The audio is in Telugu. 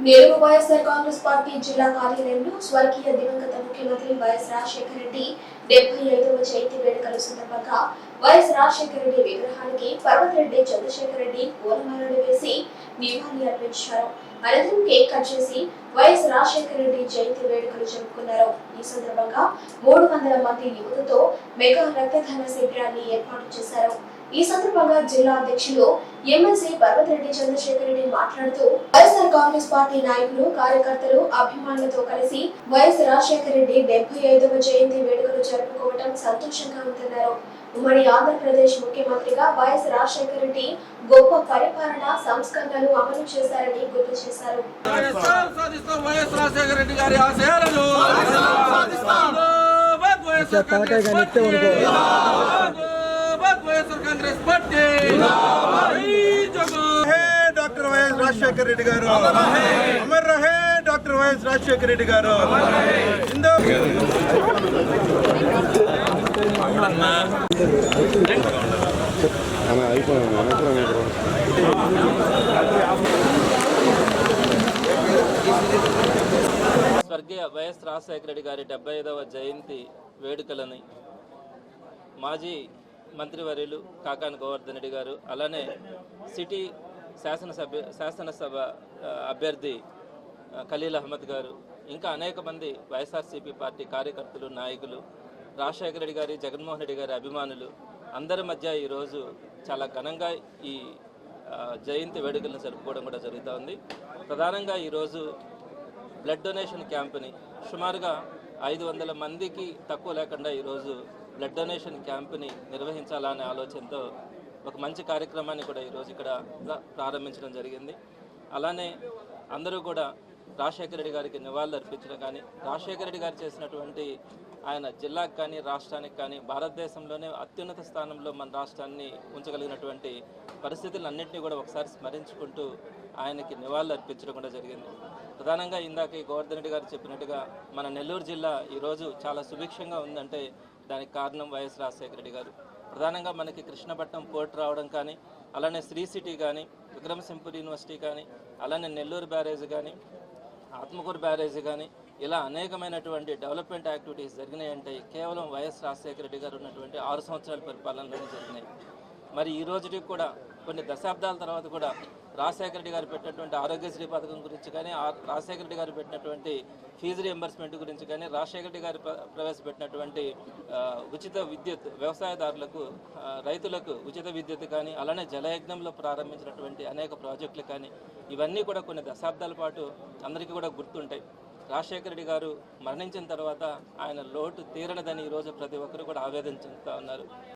నేడు వైఎస్ఆర్ కాంగ్రెస్ పార్టీ జిల్లా కార్యాలయంలో స్వర్గీయ దివంగత ముఖ్యమంత్రి వైఎస్ రాజశేఖర రెడ్డి డెబ్బై ఐదవ జయంతి వేడుకల సందర్భంగా వైఎస్ రాజశేఖర రెడ్డి విగ్రహానికి పర్వతరెడ్డి చంద్రశేఖర రెడ్డి పూలమాలలు వేసి నివాళి అర్పించారు. అనంతరం కేక్ కట్ చేసి వైఎస్ రాజశేఖర రెడ్డి జయంతి వేడుకలు జరుపుకున్నారు. ఈ సందర్భంగా మూడు వందల మంది యువతతో మెగా రక్తదాన శిబిరాన్ని ఏర్పాటు చేశారు. ఈ సందర్భంగా జిల్లా అధ్యక్షులు ఎమ్మెల్సీ పర్వతిరెడ్డి చంద్రశేఖర్ రెడ్డి మాట్లాడుతూ వైఎస్ఆర్ కాంగ్రెస్ పార్టీ నాయకులు కార్యకర్తలు అభిమానులతో కలిసి వైఎస్ రాజశేఖర రెడ్డి డెబ్బై ఐదవ జయంతి వేడుకలు జరుపుకోవడం సంతోషంగా ఉందన్నారు. ఉమ్మడి ఆంధ్రప్రదేశ్ ముఖ్యమంత్రిగా వైఎస్ రాజశేఖర రెడ్డి గొప్ప పరిపాలన సంస్కరణలు అమలు చేశారని గుర్తు చేశారు. వైఎస్ రాజశేఖర రెడ్డి గారి ఆశయాలను జిందాబాద్ YSR Congress party. Doctor YS Rajasekhara Reddy గారు. అమర్ రహే డాక్టర్ వైఎస్ రాజశేఖర రెడ్డి గారు. స్వర్గీయ వైఎస్ రాజశేఖర రెడ్డి గారి డెబ్బై ఐదవ జయంతి వేడుకలని మాజీ మంత్రివర్యులు కాకాని గోవర్ధన్ రెడ్డి గారు అలానే సిటీ శాసనసభ్య శాసనసభ అభ్యర్థి ఖలీల్ అహ్మద్ గారు ఇంకా అనేక మంది వైఎస్ఆర్సీపీ పార్టీ కార్యకర్తలు నాయకులు రాజశేఖర రెడ్డి గారి జగన్మోహన్ రెడ్డి గారి అభిమానులు అందరి మధ్య ఈరోజు చాలా ఘనంగా ఈ జయంతి వేడుకలను జరుపుకోవడం కూడా జరుగుతూ ఉంది. ప్రధానంగా ఈరోజు బ్లడ్ డొనేషన్ క్యాంప్ని సుమారుగా ఐదు వందల మందికి తక్కువ లేకుండా ఈరోజు బ్లడ్ డొనేషన్ క్యాంప్ని నిర్వహించాలనే ఆలోచనతో ఒక మంచి కార్యక్రమాన్ని కూడా ఈరోజు ఇక్కడ ప్రారంభించడం జరిగింది. అలానే అందరూ కూడా రాజశేఖర రెడ్డి గారికి నివాళులు అర్పించడం కానీ రాజశేఖర రెడ్డి గారు చేసినటువంటి ఆయన జిల్లాకు కానీ రాష్ట్రానికి కానీ భారతదేశంలోనే అత్యున్నత స్థానంలో మన రాష్ట్రాన్ని ఉంచగలిగినటువంటి పరిస్థితులన్నింటినీ కూడా ఒకసారి స్మరించుకుంటూ ఆయనకి నివాళులు అర్పించడం కూడా జరిగింది. ప్రధానంగా ఇందాక ఈ గోవర్ధన్ రెడ్డి గారు చెప్పినట్టుగా మన నెల్లూరు జిల్లా ఈరోజు చాలా సుభిక్షంగా ఉందంటే దానికి కారణం వైఎస్ రాజశేఖర రెడ్డి గారు. ప్రధానంగా మనకి కృష్ణపట్నం పోర్ట్ రావడం కానీ అలానే శ్రీ సిటీ కానీ విక్రమసింపూర్ యూనివర్సిటీ కానీ అలానే నెల్లూరు బ్యారేజ్ కానీ ఆత్మకూరు బ్యారేజ్ కానీ ఇలా అనేకమైనటువంటి డెవలప్మెంట్ యాక్టివిటీస్ జరిగినాయంటే కేవలం వైఎస్ రాజశేఖర రెడ్డి గారు ఉన్నటువంటి ఆరు సంవత్సరాల పరిపాలనలోనే జరిగినాయి. మరి ఈ రోజుకి కూడా కొన్ని దశాబ్దాల తర్వాత కూడా రాజశేఖర రెడ్డి గారు పెట్టినటువంటి ఆరోగ్యశ్రీ పథకం గురించి కానీ రాజశేఖర రెడ్డి గారు పెట్టినటువంటి ఫీజు రియంబర్స్మెంట్ గురించి కానీ రాజశేఖర రెడ్డి గారు ప్ర- ప్రవేశపెట్టినటువంటి ఉచిత విద్యుత్ వ్యవసాయదారులకు రైతులకు ఉచిత విద్యుత్ కానీ అలానే జలయజ్ఞంలో ప్రారంభించినటువంటి అనేక ప్రాజెక్టులు కానీ ఇవన్నీ కూడా కొన్ని దశాబ్దాల పాటు అందరికీ కూడా గుర్తుంటాయి. రాజశేఖర రెడ్డి గారు మరణించిన తర్వాత ఆయన లోటు తీరనదని ఈరోజు ప్రతి ఒక్కరు కూడా ఆవేదన చెందుతా ఉన్నారు.